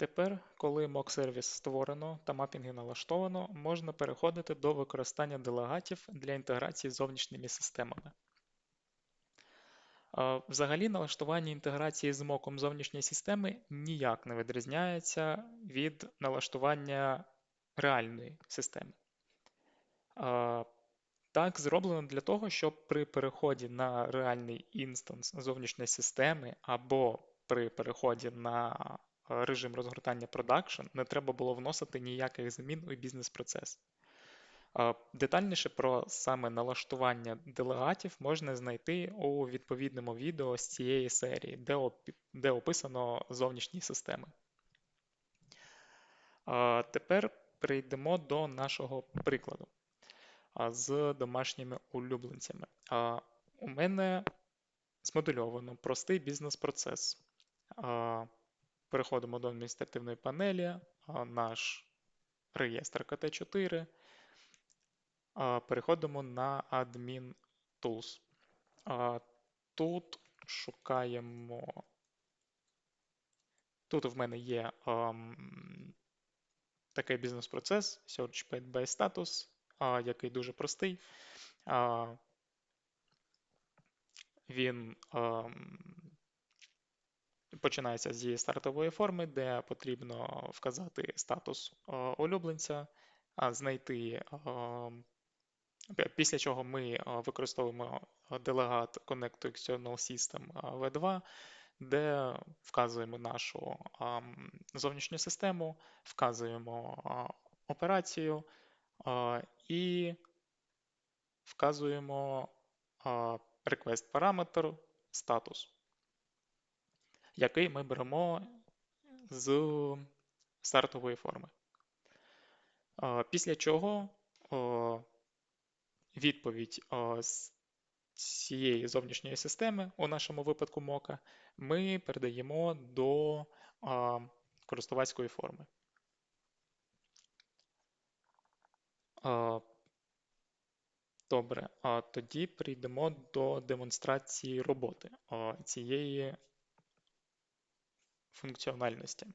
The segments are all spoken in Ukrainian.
Тепер, коли mock-сервіс створено та мапінги налаштовано, можна переходити до використання делегатів для інтеграції з зовнішніми системами. Взагалі, налаштування інтеграції з моком зовнішньої системи ніяк не відрізняється від налаштування реальної системи. Так, зроблено для того, щоб при переході на реальний інстанс зовнішньої системи або при переході на режим розгортання продакшн не треба було вносити ніяких змін у бізнес-процес. Детальніше про саме налаштування делегатів можна знайти у відповідному відео з цієї серії, де де описано зовнішні системи. Тепер перейдемо до нашого прикладу з домашніми улюбленцями. У мене змодельовано простий бізнес-процес. Переходимо до адміністративної панелі, наш реєстр КТ4. Переходимо на Admin Tools. Тут шукаємо. Тут в мене є такий бізнес-процес Search Paid by Status, який дуже простий. Він починається зі стартової форми, де потрібно вказати статус uh, улюбленця, знайти Після чого ми використовуємо делегат Connect to External System V2, де вказуємо нашу зовнішню систему, вказуємо операцію і вказуємо request параметр статус, який ми беремо з стартової форми. Після чого відповідь з цієї зовнішньої системи, у нашому випадку мока, ми передаємо до користувацької форми. Добре, тоді прийдемо до демонстрації роботи цієї функціональності.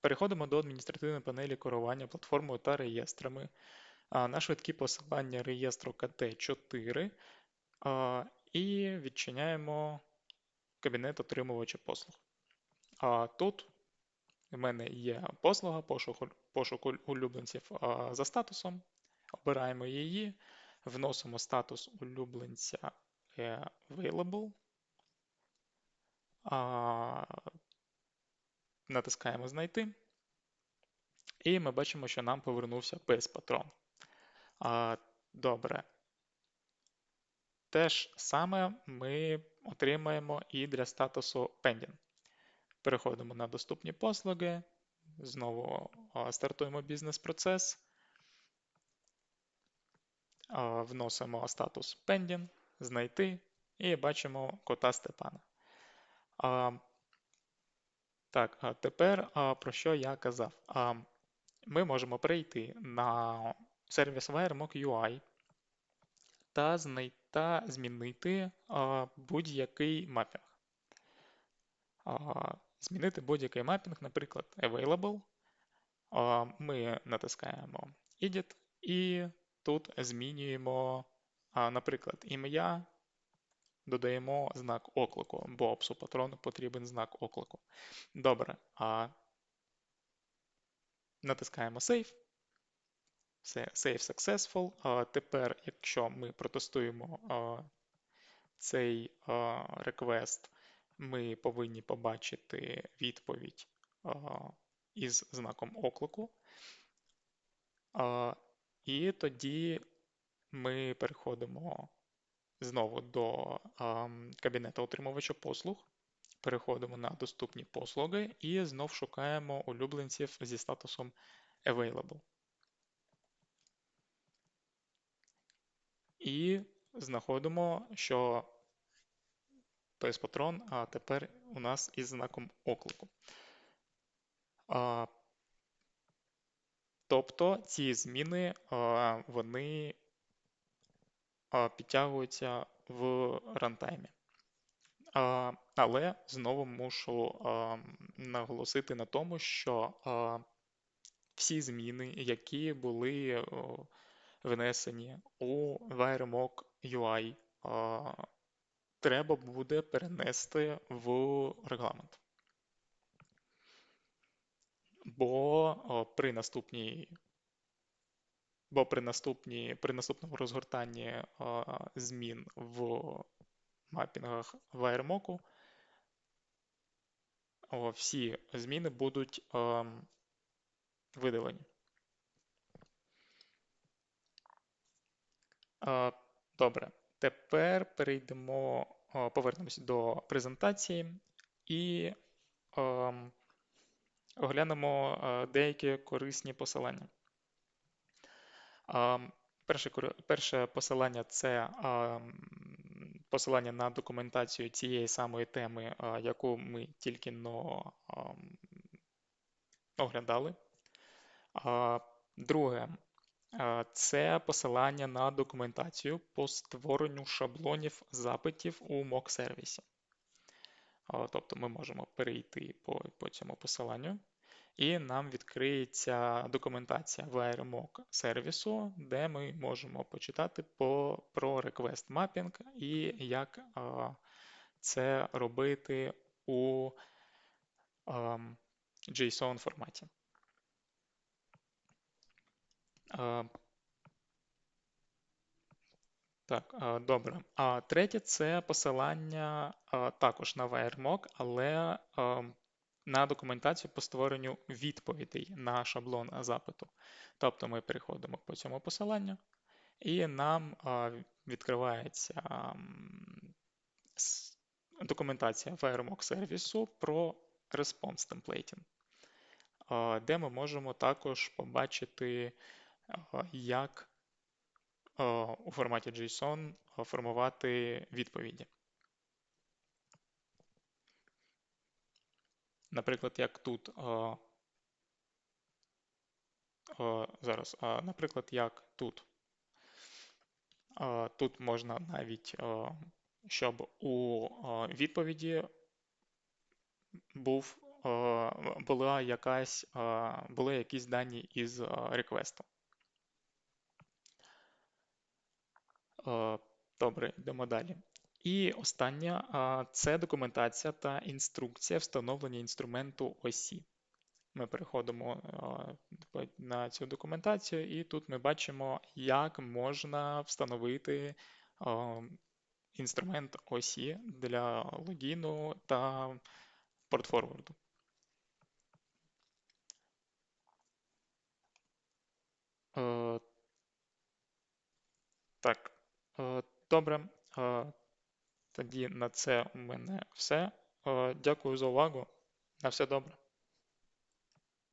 Переходимо до адміністративної панелі керування платформою та реєстрами на швидкі посилання реєстру КТ4 і відчиняємо кабінет отримувача послуг. Тут в мене є послуга пошуку пошук улюбленців за статусом. Обираємо її, вносимо статус улюбленця Available. Натискаємо Знайти. І ми бачимо, що нам повернувся без патрон. Добре. Те ж саме ми отримаємо і для статусу Pending. Переходимо на доступні послуги. Знову стартуємо бізнес-процес. Вносимо статус Pending, знайти і бачимо кота Степана. Так, тепер про що я казав? Ми можемо прийти на сервіс Wiremock UI та та змінити будь-який мапінг. Змінити будь-який мапінг, наприклад, Available. Ми натискаємо Edit і тут змінюємо, наприклад, ім'я, додаємо знак оклику, бо опсу патрону потрібен знак оклику. Добре. а Натискаємо Save. Це Save Successful. А Тепер, якщо ми протестуємо цей request, ми повинні побачити відповідь із знаком оклику. І тоді ми переходимо знову до кабінету отримувача послуг. Переходимо на доступні послуги і знов шукаємо улюбленців зі статусом Available. І знаходимо, що PS-патрон а тепер у нас із знаком оклику. А, Тобто ці зміни а, вони а, підтягуються в рантаймі. Але знову мушу наголосити на тому, що всі зміни, які були внесені у WireMock UI, треба буде перенести в регламент. Бо при наступній Бо при наступній, при наступному розгортанні о, змін в мапінгах WireMock о, всі зміни будуть о, видалені. О, добре, тепер перейдемо, о, повернемося до презентації і о, оглянемо деякі корисні посилання. Перше перше посилання це посилання на документацію цієї самої теми, яку ми тільки но оглядали. Друге, це посилання на документацію по створенню шаблонів запитів у mock сервісі. Тобто ми можемо перейти по, по цьому посиланню і нам відкриється документація VRMOC сервісу, де ми можемо почитати по, про request mapping і як а, це робити у а, JSON форматі. А, так, добре. А третє це посилання також на WireMock, але на документацію по створенню відповідей на шаблон запиту. Тобто ми переходимо по цьому посиланню, і нам відкривається документація FireMock сервісу про response templating, де ми можемо також побачити, як у форматі JSON формувати відповіді. Наприклад, як тут зараз, наприклад, як тут. Тут можна навіть, щоб у відповіді був, була якась, були якісь дані із реквесту. Добре, йдемо далі. І остання це документація та інструкція встановлення інструменту осі. Ми переходимо на цю документацію, і тут ми бачимо, як можна встановити інструмент осі для логіну та портфорварду. Е, так, е, добре. Е, тоді на це у мене все. Дякую за увагу. На все добре.